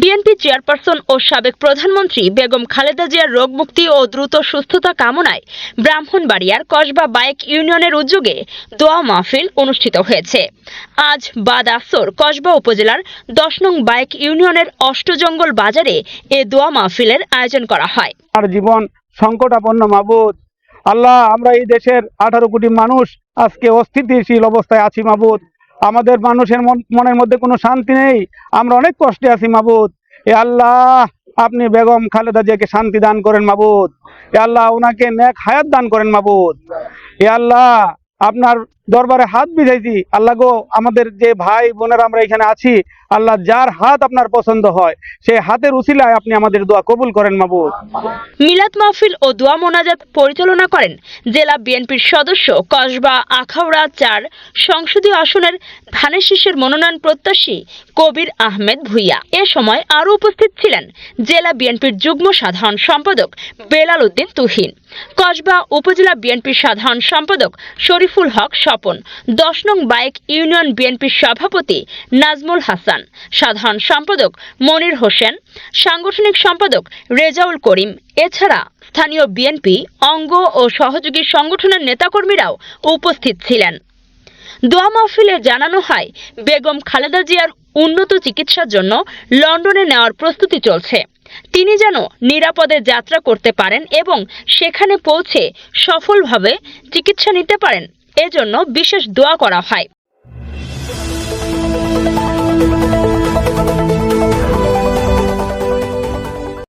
BNP chairperson ও সাবেক প্রধানমন্ত্রী বেগম খালেদা জিয়ার রোগমুক্তি ও দ্রুত সুস্থতা কামনায় ব্রাহ্মণবাড়িয়ার কসবা বাইক ইউনিয়নের উদ্যোগে দোয়া মাহফিল অনুষ্ঠিত হয়েছে। আজ বাদ আসর কসবা উপজেলার দশ নং বাইক ইউনিয়নের অষ্টজঙ্গল বাজারে এ দোয়া মাহফিলের আয়োজন করা হয়। আর জীবন সংকটাপন্ন মাবুদ। আল্লাহ, আমরা এই দেশের আঠারো কোটি মানুষ আজকে অস্থিতিশীল অবস্থায় আছি মাবুদ। আমাদের মানুষের মন- মনের মধ্যে কোনো শান্তি নেই। আমরা অনেক কষ্টে আছি, মাবুদ। এ আল্লাহ, আপনি বেগম খালেদা জিয়াকে শান্তি দান করেন, মাবুদ। এ আল্লাহ ওনাকে নেক হায়াত দান করেন, মাবুদ। এ আল্লাহ, আপনার দরবারে হাত বিধাইছি, আল্লাহ গো, আমাদের যে ভাই বোনেরা আমরা এখানে আছি, আল্লাহ যার হাত আপনার পছন্দ হয়, সেই হাতের উসিলায় আপনি আমাদের দোয়া কবুল করেন মাবুদ। মিলাদ মাহফিল ও দোয়া মোনাজাত পরিচালনা করেন জেলা বিএনপির সদস্য কসবা আখাউড়া চার সংসদীয় আসনের ধানের শীষের মনোনয়ন প্রত্যাশী কবির আহমেদ ভুইয়া। এ সময় আরও উপস্থিত ছিলেন জেলা বিএনপির যুগ্ম সাধারণ সম্পাদক বেলাল উদ্দিন তুহিন। কসবা উপজেলা বিএনপির সাধারণ সম্পাদক শরীফুল হক স্বপন দশ নং বাইক ইউনিয়ন বিএনপির সভাপতি নাজমুল হাসান। সাধারণ সম্পাদক মনির হোসেন। সাংগঠনিক সম্পাদক রেজাউল করিম। এছাড়া স্থানীয় বিএনপি, অঙ্গ ও সহযোগী সংগঠনের নেতাকর্মীরাও উপস্থিত ছিলেন। দোয়া মাহফিলে জানানো হয়, বেগম খালেদা জিয়ার উন্নত চিকিৎসার জন্য লন্ডনে নেওয়ার প্রস্তুতি চলছে। তিনি যেন নিরাপদে যাত্রা করতে পারেন এবং সেখানে পৌঁছে সফলভাবে চিকিৎসা নিতে পারেন। এজন্য বিশেষ দোয়া করা হয়।